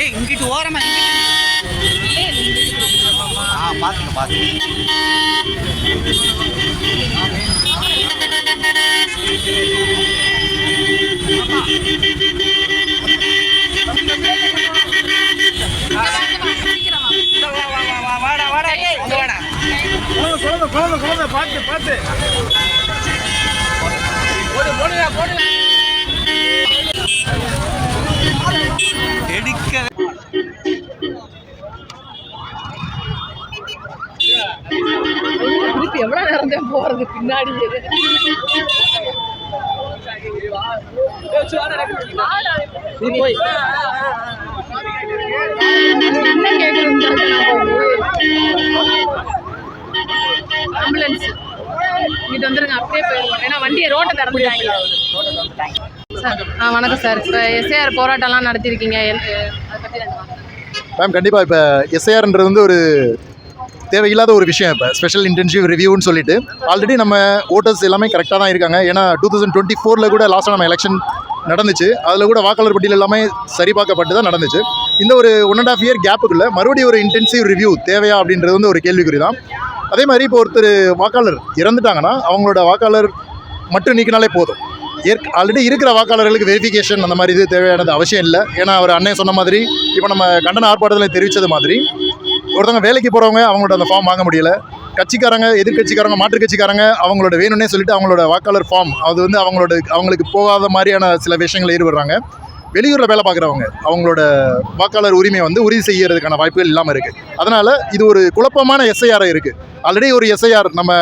ஏய் இங்கிட்டு ஓரமா ஆ பார்த்துங்க பார்த்துங்க வாடா வாடா வாடா குழந்தை குழந்தை குழந்தை பார்த்து பார்த்து போடு போடுடா பின்னாடி நீ போய். ஆம்புலன்ஸ். இங்கிட்டு வந்துருங்க அப்படியே போயிருவோம் ஏன்னா வண்டியை ரோட்டை திறந்துட்டாங்க சார் ஆ வணக்கம் சார். இப்போ எஸ்ஏஆர் போராட்டம்லாம் வார்த்தை. மேம் கண்டிப்பாக இப்போ எஸ்ஐஆர்ன்றது வந்து ஒரு தேவையில்லாத ஒரு விஷயம் இப்போ. ஸ்பெஷல் இன்டென்சிவ் ரிவ்யூன்னு சொல்லிட்டு ஆல்ரெடி நம்ம ஓட்டர்ஸ் எல்லாமே கரெக்டாக தான் இருக்காங்க. ஏன்னா டூ தௌசண்ட் டுவெண்ட்டி ஃபோரில் கூட லாஸ்ட்டாக நம்ம எலெக்ஷன் நடந்துச்சு. அதில் கூட வாக்காளர் பட்டியல் எல்லாமே சரிபார்க்கப்பட்டு தான் நடந்துச்சு. இந்த ஒரு ஒன் அண்ட் ஆஃப் இயர் கேப்புக்குள்ளே மறுபடியும் ஒரு இன்டென்சிவ் ரிவ்யூ தேவையா அப்படின்றது வந்து ஒரு கேள்விக்குறி தான் அதே மாதிரி இப்போ ஒருத்தர் வாக்காளர் இறந்துட்டாங்கன்னா அவங்களோட வாக்காளர் மட்டும் நீக்கினாலே போதும். ஏற்க ஆல்ரெடி இருக்கிற வாக்காளர்களுக்கு வெரிஃபிகேஷன் அந்த மாதிரி இது தேவையானது அவசியம் இல்லை. ஏன்னா அவர் அண்ணன் சொன்ன மாதிரி இப்போ நம்ம கண்டன ஆர்ப்பாட்டத்தில் தெரிவித்தது மாதிரி ஒருத்தவங்க வேலைக்கு போகிறவங்க அவங்களோட அந்த ஃபார்ம் வாங்க முடியல. கட்சிக்காரங்க எதிர்கட்சிக்காரங்க மாற்றுக் கட்சிக்காரங்க அவங்களோட வேணும்னே சொல்லிட்டு அவங்களோட வாக்காளர் ஃபார்ம் அது வந்து அவங்களோட அவங்களுக்கு போகாத மாதிரியான சில விஷயங்கள் ஈடுபடுறாங்க. வெளியூரில் வேலை பார்க்குறவங்க அவங்களோட வாக்காளர் உரிமையை வந்து உறுதி செய்யறதுக்கான வாய்ப்புகள் இல்லாமல் இருக்குது அதனால் இது ஒரு குழப்பமான எஸ்ஐஆர் இருக்குது ஆல்ரெடி ஒரு எஸ்ஐஆர் நம்ம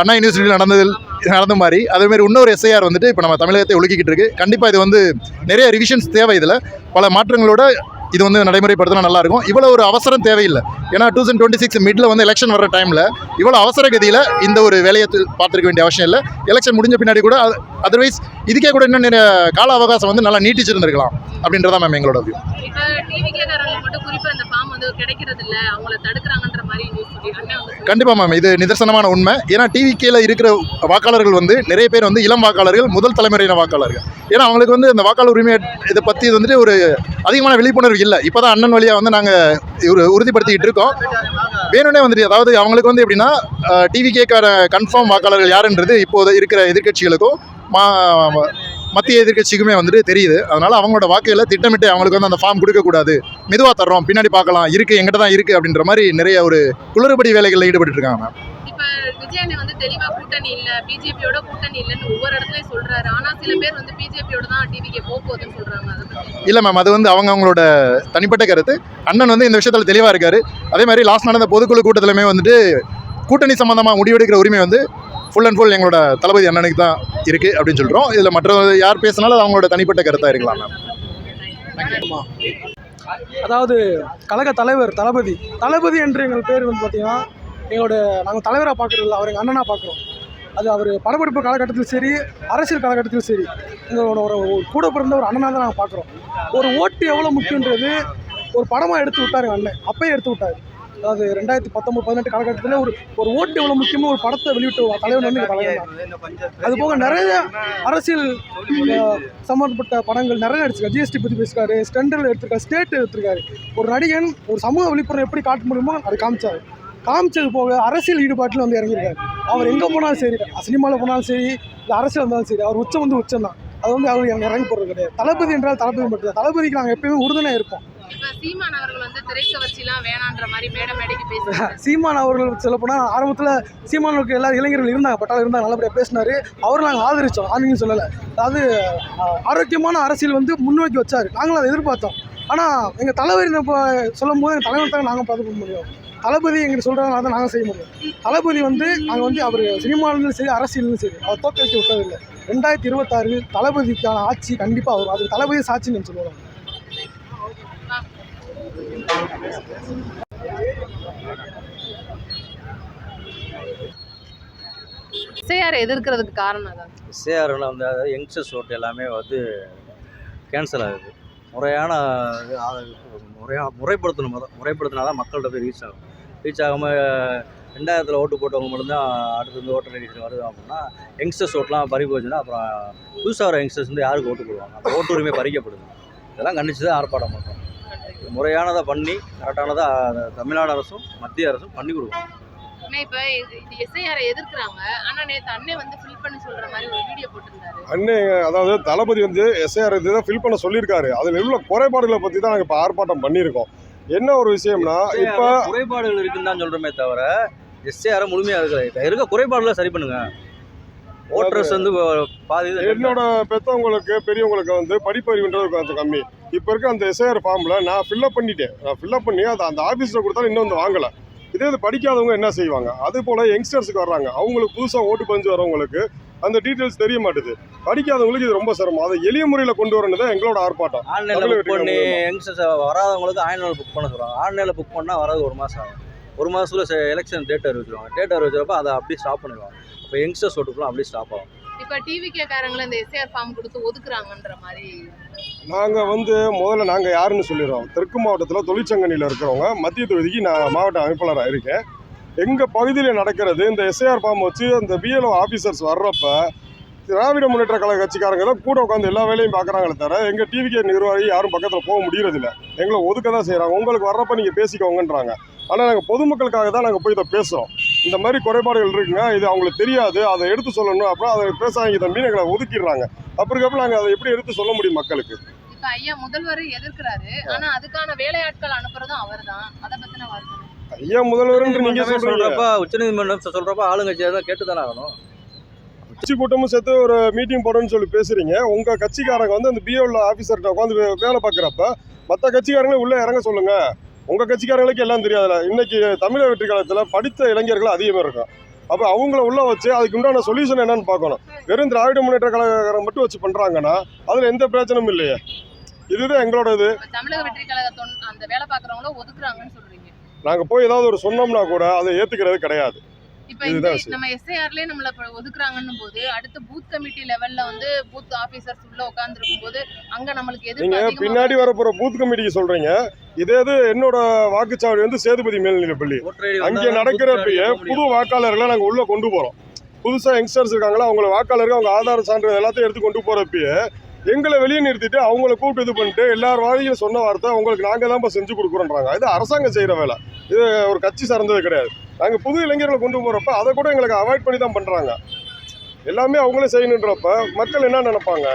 அண்ணா யூனிவர்சிட்டியில் நடந்தது நடந்த மாதிரி. அதேமாதிரி இன்னொரு எஸ்ஐஆர் வந்துட்டு இப்போ நம்ம தமிழகத்தை ஒழுக்கிக்கிட்டு இருக்கு. கண்டிப்பாக இது வந்து நிறைய ரிவிஷன்ஸ் தேவை இதில். பல மாற்றங்களோட இது வந்து நடைமுறைப்படுத்தினா நல்லா இருக்கும் இவ்வளோ ஒரு அவசரம் தேவையில்லை. ஏன்னா two thousand twenty six middle வந்து எலெக்ஷன் வர டைமில் இவ்வளோ அவசர கதியில் இந்த ஒரு வேலையை பார்த்துருக்க வேண்டிய அவசியம் இல்லை. எலெக்ஷன் முடிஞ்ச பின்னாடி கூட அதர்வைஸ் இதுக்கே கூட இன்னும் நிறைய கால அவகாசம் வந்து நல்லா நீட்டிச்சிருந்துருக்கலாம் அப்படின்றத மேம் எங்களோட view. கண்டிப்பாக மேம் இது நிதர்சனமான உண்மை. ஏன்னா டிவிக்கேல இருக்கிற வாக்காளர்கள் வந்து நிறைய பேர் வந்து இளம் வாக்காளர்கள் முதல் தலைமுறையின வாக்காளர்கள். ஏன்னா அவங்களுக்கு வந்து இந்த வாக்காளர் உரிமை இதை பற்றி வந்துட்டு ஒரு அதிகமான விழிப்புணர்வு இல்லை. இப்போ தான் அண்ணன் வழியாக வந்து நாங்கள் ஒரு உறுதிப்படுத்திக்கிட்டு இருக்கோம். வேணும்னே வந்துட்டு அதாவது அவங்களுக்கு வந்து எப்படின்னா டிவிக்கேக்கார கன்ஃபார்ம் வாக்காளர்கள் யாருன்றது இப்போது இருக்கிற எதிர்க்கட்சிகளுக்கும் மா மத்திய எதிர்க்கட்சிக்குமே வந்துட்டு தெரியுது. அதனால அவங்களோட வாக்குகளை திட்டமிட்டு அவங்களுக்கு வந்து அந்த ஃபார்ம் கொடுக்கக்கூடாது. மெதுவாக தர்றோம் பின்னாடி பார்க்கலாம் இருக்குது எங்கிட்ட தான் இருக்குது அப்படின்ற மாதிரி நிறைய ஒரு குளறுபடி வேலைகளில் ஈடுபட்டு இருக்காங்க மேம் இப்ப விஜய் அண்ணன் வந்து தெளிவா கூட்டணி இல்ல பிஜேபியோட கூட்டணி இல்லன்னு ஒவ்வொரு இடத்துலயும் சொல்றாரு. ஆனா சில பேர் வந்து பிஜேபியோட தான் டிவிக்கு போக போகுதுன்னு சொல்றாங்க. இல்லை மேம் அது வந்து அவங்க அவங்களோட தனிப்பட்ட கருத்து. அண்ணன் வந்து இந்த விஷயத்தில் தெளிவாக இருக்காரு. அதே மாதிரி லாஸ்ட் நடந்த பொதுக்குழு கூட்டத்திலுமே வந்துட்டு கூட்டணி சம்மந்தமாக முடிவெடுக்கிற உரிமை வந்து ஃபுல் அண்ட் ஃபுல் எங்களோட தளபதி அண்ணனுக்கு தான் இருக்குது அப்படின்னு சொல்கிறோம் இதில் மற்ற யார் பேசினாலும் அது அவங்களோட தனிப்பட்ட கருத்தாக இருக்கலாம் மேம் அதாவது கழக தலைவர் தளபதி. தளபதி என்று எங்கள் பேர் வந்து பார்த்திங்கன்னா எங்களோட நாங்கள் தலைவராக பார்க்குறதில்ல அவர் எங்கள் அண்ணனாக பார்க்குறோம் அது அவர் படப்பிடிப்பு காலகட்டத்தில் சரி அரசியல் காலகட்டத்திலும் சரி எங்களோட ஒரு ஒரு கூட பிறந்த ஒரு அண்ணனாக தான் நாங்கள் பார்க்குறோம் ஒரு ஓட்டு எவ்வளோ முக்கியன்றது ஒரு படமாக எடுத்து விட்டார் எங்கள் அண்ணன். அப்பயே எடுத்து விட்டார். அதாவது ரெண்டாயிரத்தி பத்தொம்பது பதினெட்டு காலகட்டத்தில் ஒரு ஒரு ஓட்டு எவ்வளோ முக்கியமோ ஒரு படத்தை வெளியிட்டு தலைவர் வந்து தலைவர் அது போக நிறைய அரசியல் சம்மந்தப்பட்ட படங்கள் நிறைய நடிச்சிருக்காரு. ஜிஎஸ்டி பற்றி பேசிருக்காரு ஸ்டெண்டல் எடுத்திருக்காரு ஸ்டேட் எடுத்திருக்காரு. ஒரு நடிகன் ஒரு சமூக விழிப்புணர்வு எப்படி காட்ட முடியுமோ அதை காமிச்சாரு. காமிச்சது போக அரசியல் ஈடுபாட்டில் வந்து இறங்கியிருக்காரு. அவர் எங்கே போனாலும் சரி சினிமாவில் போனாலும் சரி இல்லை அரசியல் இருந்தாலும் சரி அவர் உச்சம் வந்து உச்சம் தான் அது வந்து அவர் இறங்கி போடுறது கிடையாது. தளபதி என்றால் தளபதி மட்டும் தான் தளபதிக்கு நாங்கள் எப்பயுமே உறுதுணையாக இருப்போம். சீமான் அவர்கள் வந்து திரைக்கவர்ச்சிலாம் வேணான்ற மாதிரி மேடம் மேடைக்கு பேசுறாங்க சீமான் அவர்கள் சொல்லப்போனால் ஆரம்பத்தில் சீமானுக்கு எல்லா இளைஞர்கள் இருந்தாங்க பட்டாளம் இருந்தாங்க நல்லபடியாக பேசினார். அவரை நாங்கள் ஆதரித்தோம் ஆதரிங்க சொல்லலை. அதாவது ஆரோக்கியமான அரசியல் வந்து முன்னோக்கி வச்சார். நாங்களும் அதை எதிர்பார்த்தோம். ஆனால் எங்கள் தலைவர் இப்போ சொல்லும் போது எங்கள் தலைவர் தான் நாங்கள் பார்த்து பண்ண முடியும். தளபதி எங்களுக்கு சொல்கிறதுனால தான் நாங்கள் செய்ய முடியும். தளபதி வந்து நாங்கள் வந்து அவர் சினிமாவிலும் சரி அரசியலும் சரி அவர் தோக்கடிக்க விட்டதில்லை. ரெண்டாயிரத்தி இருபத்தாறு தளபதிக்கான ஆட்சி கண்டிப்பாக வரும். அது தளபதி சாட்சின்னு சொல்லுவாங்க. சிஆர் எதிர்க்கிறதுக்கு காரணம் தான் வந்து அதாவது யங்ஸ்டர்ஸ் ஓட்டு எல்லாமே வந்து கேன்சல் ஆகுது. முறையான இது முறைப்படுத்தணும் மொதல் முறைப்படுத்தினா தான் மக்கள்கிட்ட போய் ரீச் ஆகும். ரீச் ஆகாமல் ரெண்டாயிரத்தில் ஓட்டு போட்டவங்க மட்டும்தான் அடுத்து வந்து ஓட்டர் ஐடி வருது அப்படின்னா யங்ஸ்டர்ஸ் ஓட்டெலாம் பறி போச்சுன்னா அப்புறம் புதுசாக வர யங்ஸ்டர்ஸ் வந்து யாருக்கு ஓட்டு போடுவாங்க? அந்த ஓட்டு உரிமை பறிக்கப்படுது. இதெல்லாம் கண்டிச்சு தான் ஆர்ப்பாட்டம் பண்ணுறோம். முறையானதை பண்ணி கரெக்டானதாக தமிழ்நாடு அரசும் மத்திய அரசும் பண்ணி கொடுக்கணும். அண்ணே இப்போ இது எஸ்ஐஆரை எதிர்க்கிறாங்க. ஆனா நேத்து அண்ணே வந்து ஃபில் பண்ணி சொல்ற மாதிரி ஒரு வீடியோ போட்டிருந்தாரு. அண்ணே அதாவது தளபதி வந்து எஸ்ஐஆர் இதுதான் ஃபில் பண்ண சொல்லியிருக்காரு. அதில் உள்ள குறைபாடுகளை பற்றி தான் நாங்கள் இப்போ ஆர்ப்பாட்டம் பண்ணியிருக்கோம். என்ன ஒரு விஷயம்னா இப்போ குறைபாடுகள் இருக்குன்னு தான் சொல்கிறோமே தவிர எஸ்ஏஆர் முழுமையாக இருக்கிற இப்ப இருக்க குறைபாடுகளை சரி பண்ணுங்க. ஓட்டர்ஸ் வந்து பாதி இது என்னோட பெற்றவங்களுக்கு பெரியவங்களுக்கு வந்து படிப்பறிவுன்றது கொஞ்சம் கம்மி. இப்போ இருக்க அந்த எஸ்ஐஆர் ஃபார்மில் நான் ஃபில்அப் பண்ணிட்டேன். நான் ஃபில்அப் பண்ணி அதை அந்த ஆஃபீஸில் கொடுத்தாலும் இன்னும் வந்து வாங்கலை. இதே இது படிக்காதவங்க என்ன செய்வாங்க? அதே போல் யங்ஸ்டர்ஸுக்கு வர்றாங்க. அவங்களுக்கு புதுசாக ஓட்டு பஞ்சு வரவங்களுக்கு அந்த டீட்டெயில்ஸ் தெரிய மாட்டுது. படிக்காதவங்களுக்கு இது ரொம்ப சிரமம். அதை எளிய முறையில் கொண்டு வரணும் தான் எங்களோட ஆர்ப்பாட்டம். ஆன்லைனில் புக் பண்ணி யங்ஸ்டர்ஸ் வராதவங்களுக்கு ஆன்லைனில் புக் பண்ண சொல்கிறாங்க ஆன்லைனில் புக் பண்ணால் வராது ஒரு மாதம் ஆகும். ஒரு மாதத்துல எலெக்ஷன் டேட் அறிவிச்சிருவாங்க டேட் அறிவிச்சிருப்ப அதை அப்படியே ஸ்டாப் பண்ணிடுவாங்க. இப்போ யங்ஸ்டர்ஸ் ஓட்டுக்குலாம் அப்படியே ஸ்டாப் ஆகும். இப்போ டிவி காரங்களை இந்த எஸ்ஐஆர் ஃபார்ம் கொடுத்து ஒதுக்குறாங்கன்ற மாதிரி நாங்கள் வந்து முதல்ல நாங்கள் யாருன்னு சொல்லிடுறோம். தெற்கு மாவட்டத்தில் தொழிற்சங்கனியில் இருக்கிறவங்க மத்திய தொகுதிக்கு நான் மாவட்ட அமைப்பாளராக இருக்கேன். எங்கள் பகுதியில் நடக்கிறது இந்த எஸ்ஐஆர் ஃபார்ம் வச்சு அந்த பிஎல்ஓ ஆஃபீஸர்ஸ் வர்றப்ப திராவிட முன்னேற்ற கழக கட்சிக்காரங்க தான் கூட உட்காந்து எல்லா வேலையும் பார்க்குறாங்களே தவிர எங்கள் டிவிகே நிர்வாகி யாரும் பக்கத்தில் போக முடியறதில்ல. எங்களை ஒதுக்க தான் செய்கிறாங்க உங்களுக்கு வர்றப்ப நீங்கள் பேசிக்கோங்கன்றாங்க. ஆனால் நாங்கள் பொதுமக்களுக்காக தான் நாங்கள் போய் இதை பேசுகிறோம் இந்த மாதிரி குறைபாடுகள் இருக்குங்க இது அவங்களுக்கு தெரியாது. அதை எடுத்து சொல்லணும். அப்புறம் அதை பேசாங்க தம்பி. எங்களை ஒதுக்கிடுறாங்க. அப்புறக்கப்ப நாங்கள் அதை எப்படி எடுத்து சொல்ல முடியும் மக்களுக்கு? இப்போ ஐயா முதல்வர் எதிர்க்கிறாரு. ஆனா அதுக்கான வேலையாட்கள் அனுப்புறதும் அவர்தான். அதை பத்தின ஐயா முதல்வர்ன்று நீங்க சொல்கிறப்ப உச்சநீதிமன்றம் சொல்கிறப்ப ஆளுங்கட்சியாக தான் கேட்டு தானே ஆகணும். கட்சி கூட்டமும் சேர்த்து ஒரு மீட்டிங் போடணும்னு சொல்லி பேசுறீங்க. உங்க கட்சிக்காரங்க வந்து அந்த பிஓல ஆஃபீஸர்கிட்ட உட்காந்து வேலை பார்க்குறப்ப மற்ற கட்சிக்காரங்களே உள்ள இறங்க சொல்லுங்க. உங்க கட்சிக்காரங்களுக்கு எல்லாம் தெரியாதுல. இன்னைக்கு தமிழக வெற்றி காலத்தில் படித்த இளைஞர்கள் அதிகமாக இருக்கும் அப்போ அவங்கள உள்ள வச்சு அதுக்கு உண்டான சொல்யூஷன் என்னன்னு பார்க்கணும். வெறும் திராவிட முன்னேற்ற கழகம் மட்டும் வச்சு பண்றாங்கன்னா அதுல எந்த பிரச்சனையும் இல்லையே. இதுதான் எங்களோட இது இப்போ தமிழக வெற்றி கழக தொன் அந்த வேலை பார்க்குறவங்கள ஒதுக்குறாங்கன்னு சொல்றீங்க. நாங்கள் போய் ஏதாவது ஒரு சொன்னோம்னா கூட அதை ஏற்றுக்கிறது கிடையாது. இப்போ இந்த. நம்ம எஸ்ஐஆர்லேயே நம்மளை இப்போ ஒதுக்குறாங்கன்னும் போது அடுத்து பூத் கமிட்டி லெவல்ல வந்து பூத் ஆஃபீஸர்ஸ் உள்ள உட்காந்துருக்கும் போது அங்க நம்மளுக்கு எதிர்ப்பு நீங்க பின்னாடி வரப்போற பூத் கமிட்டிக்கு சொல்றீங்க. இதே இது என்னோட வாக்குச்சாவடி வந்து சேதுபதி மேல்நிலைப்பள்ளி அங்கே நடக்கிறப்பயே பூத் வாக்காளர்களை நாங்கள் உள்ள கொண்டு போறோம். புதுசா யங்ஸ்டர்ஸ் இருக்காங்களா அவங்கள வாக்காளர்கள் அவங்க ஆதார சான்று எல்லாத்தையும் எடுத்து கொண்டு போறப்பயே எங்களை வெளியே நிறுத்திட்டு அவங்கள கூப்பிட்டு இது பண்ணிட்டு எல்லார் வாழையும் சொன்ன வார்த்தை உங்களுக்கு நாங்கள் தான் செஞ்சு கொடுக்குறோன்றாங்க. இது அரசாங்கம் செய்கிற வேலை. இது ஒரு கட்சி சார்ந்தது கிடையாது. நாங்கள் புது இளைஞர்களை கொண்டு போகிறப்ப அதை கூட எங்களுக்கு அவாய்ட் பண்ணி தான் பண்ணுறாங்க எல்லாமே அவங்களே செய்யணுன்றப்ப மக்கள் என்ன நினைப்பாங்க?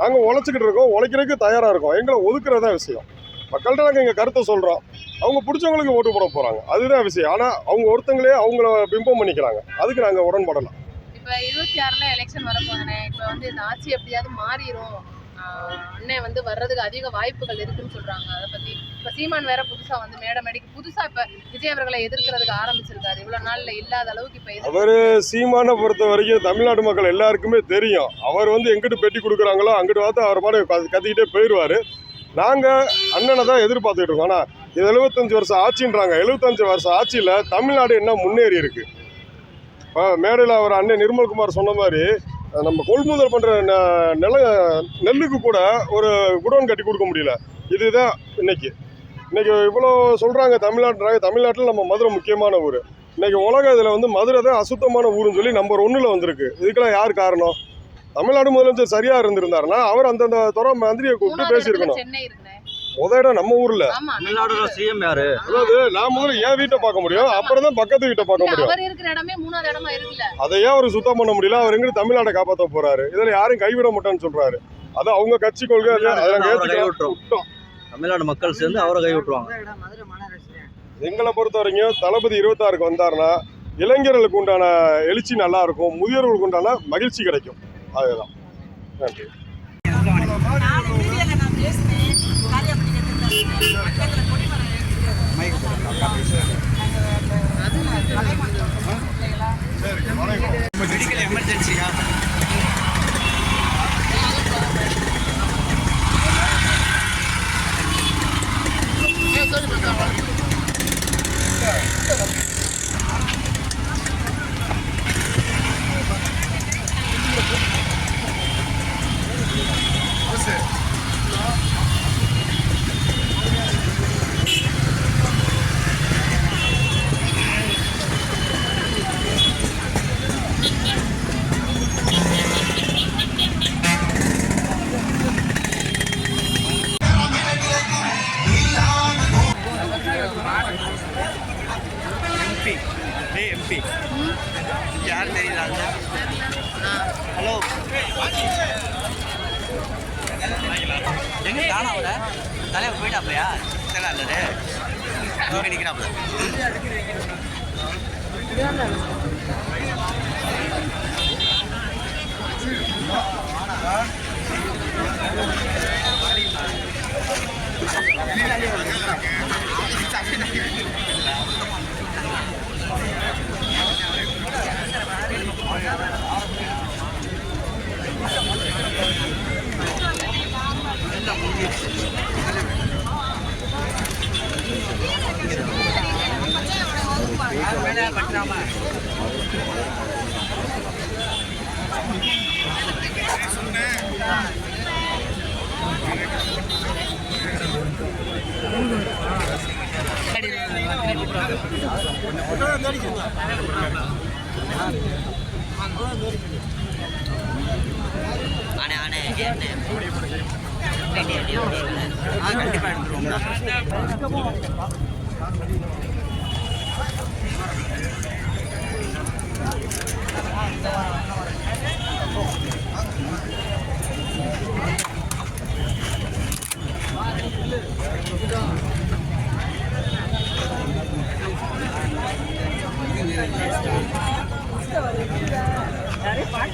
நாங்கள் உழைச்சிக்கிட்டு இருக்கோம் உழைக்கிறதுக்கு தயாராக இருக்கோம். எங்களை ஒதுக்குறதா விஷயம். மக்கள்கிட்ட நாங்கள் எங்கள் கருத்தை சொல்கிறோம் அவங்க பிடிச்சவங்களுக்கு ஓட்டு போட போகிறாங்க அதுதான் விஷயம். ஆனால் அவங்க ஒருத்தங்களே அவங்கள பிம்பம் பண்ணிக்கிறாங்க. அதுக்கு நாங்கள் உடன்படலாம் இப்போ இருபத்தி ஆறில் எலெக்ஷன் வரப்போகுதுனே இப்போ வந்து இந்த ஆட்சி எப்படியாவது மாறிடும் அண்ணன் வந்து வர்றதுக்கு அதிக வாய்ப்புகள் இருக்குன்னு சொல்றாங்க. அதை பத்தி இப்போ சீமான் வேற புதுசா வந்து மேடம் மேடைக்கு புதுசா இப்ப விஜய் அவர்களை எதிர்க்கிறதுக்கு ஆரம்பிச்சிருக்காரு. இவ்வளவு நாள்ல இல்லாத அளவுக்கு இப்ப அவர் சீமானை பொறுத்த வரைக்கும் தமிழ்நாடு மக்கள் எல்லாருக்குமே தெரியும். அவர் வந்து எங்கிட்டு பெட்டி கொடுக்குறாங்களோ அங்கிட்டு பார்த்து அவர் பாட கத்திக்கிட்டே போயிடுவார் நாங்கள் அண்ணனை தான் எதிர்பார்த்துக்கிட்டு இருக்கோம். ஆனால் இது எழுபத்தஞ்சு வருஷம் ஆட்சின்றாங்க. எழுபத்தஞ்சு வருஷம் ஆட்சியில் தமிழ்நாடு என்ன முன்னேறி இருக்கு? இப்போ மேடையில் அவர் அண்ணன் நிர்மல்குமார் சொன்ன மாதிரி நம்ம கொள்முதல் பண்ணுற நில நெல்லுக்கு கூட ஒரு குடோன் கட்டி கொடுக்க முடியல. இதுதான் இன்னைக்கு. இன்னைக்கு இவ்வளோ சொல்கிறாங்க தமிழ்நாட்டுறாங்க தமிழ்நாட்டில் நம்ம மதுரை முக்கியமான ஊர். இன்னைக்கு உலக இதில் வந்து மதுரை தான் அசுத்தமான ஊருன்னு சொல்லி நம்பர் ஒன்றில் வந்திருக்கு. இதுக்கெல்லாம் யார் காரணம்? தமிழ்நாடு முதலமைச்சர் சரியாக இருந்திருந்தாருன்னா அவர் அந்தந்த துறை மந்திரியை கூப்பிட்டு பேசியிருக்கணும். முத இடம் நம்ம ஊரில். தமிழ்நாடோட சிஎம் யாரு? அதாவது நான் முதல்ல என் வீட்டை பார்க்க முடியும். அப்புறம் தான் பக்கத்து வீட்டை பார்க்க முடியும். அவர் இருக்கிற இடமே மூணாவது இடமா இருக்குல்ல. அதை ஏன் அவர் சுத்தம் பண்ண முடியல. அவர் எங்கிட்டு தமிழ்நாட்டை காப்பாற்ற போறாரு. இதில் யாரும் கைவிட மாட்டேன்னு சொல்றாரு. அது அவங்க கட்சி கொள்கை. அது அதை நாங்கள் அவரை கைவிட்டுரும். ஏற்றுக்கிட்டோம் தமிழ்நாடு மக்கள் சேர்ந்து அவரை கை விட்டுருவாங்க எங்களை பொறுத்த வரைக்கும் தளபதி இருபத்தாறுக்கு வந்தாருன்னா இளைஞர்களுக்கு உண்டான எழுச்சி நல்லா இருக்கும். முதியோர்களுக்கு உண்டான மகிழ்ச்சி கிடைக்கும். அதுதான். நன்றி. Thank you. எங்க காணாமல தலைவர் போயிட்டாப்லையா? தெரியல இல்லது அங்கே நிற்கிறாப்ல ஆ கண்டிப்பாக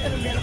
எடுத்துருவோம்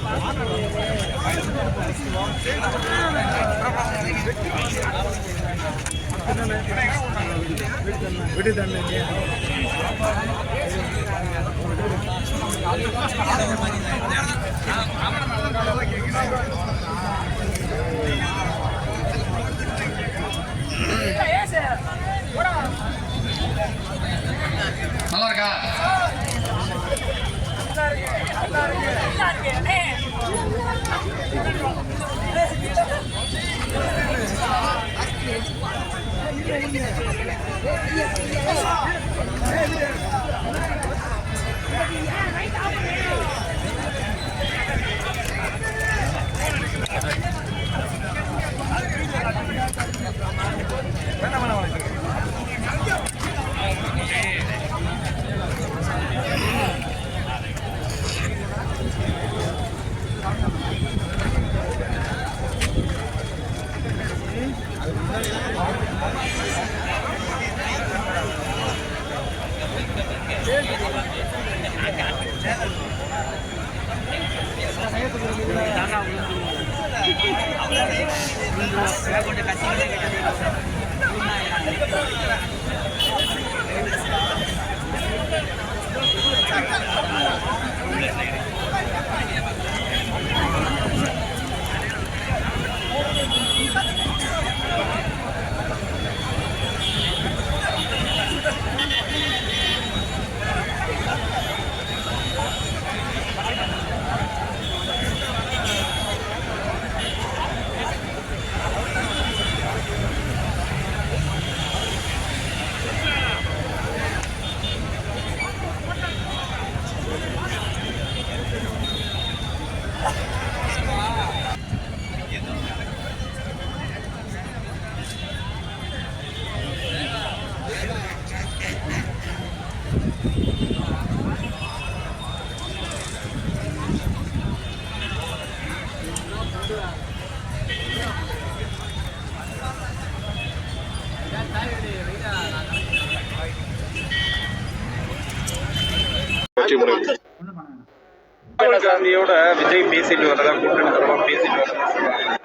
காந்தியோட விஜய் பேசிட்டு வரதா கூட்டணி பேசிட்டு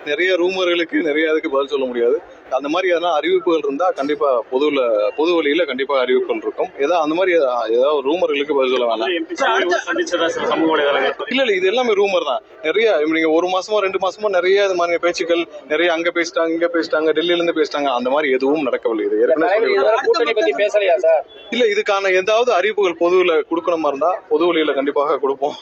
நிறைய ரூமர்களுக்கு நிறைய இதுக்கு பதில் சொல்ல முடியாது. அந்த மாதிரி எதனா அறிவிப்புகள் இருந்தால் கண்டிப்பாக பொதுவில் பொது வழியில் கண்டிப்பாக அறிவிப்புகள் இருக்கும். ஏதாவது அந்த மாதிரி ஏதாவது ரூமர்களுக்கு பதில் சொல்ல வேணாம். இல்லை இல்லை இது எல்லாமே ரூமர் தான். நிறைய இப்ப நீங்க ஒரு மாசமோ ரெண்டு மாசமோ நிறைய இது மாதிரி பேச்சுக்கள் நிறைய அங்க பேசிட்டாங்க இங்க பேசிட்டாங்க டெல்லியில இருந்து பேசிட்டாங்க அந்த மாதிரி எதுவும் நடக்கவில்லை. இது ஏற்கனவே இல்ல இதுக்கான ஏதாவது அறிவிப்புகள் பொதுவில் கொடுக்கணுமா இருந்தா பொது வழியில கண்டிப்பாக கொடுப்போம்.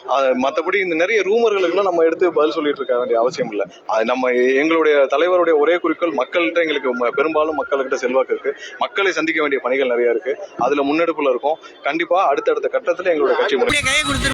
மற்றபடி இந்த நிறைய ரூமர்களுக்கெல்லாம் நம்ம எடுத்து பதில் சொல்லிட்டு இருக்க வேண்டிய அவசியம் இல்லை. அது நம்ம எங்களுடைய தலைவருடைய ஒரே குறிக்கோள் மக்கள்கிட்ட எங்களுக்கு பெரும்பாலும் மக்கள்கிட்ட செல்வாக்கு இருக்கு. மக்களை சந்திக்க வேண்டிய பணிகள் நிறைய இருக்கு. அதுல முன்னெடுப்புல இருக்கும். கண்டிப்பா அடுத்தடுத்த கட்டத்துல எங்களுடைய கட்சி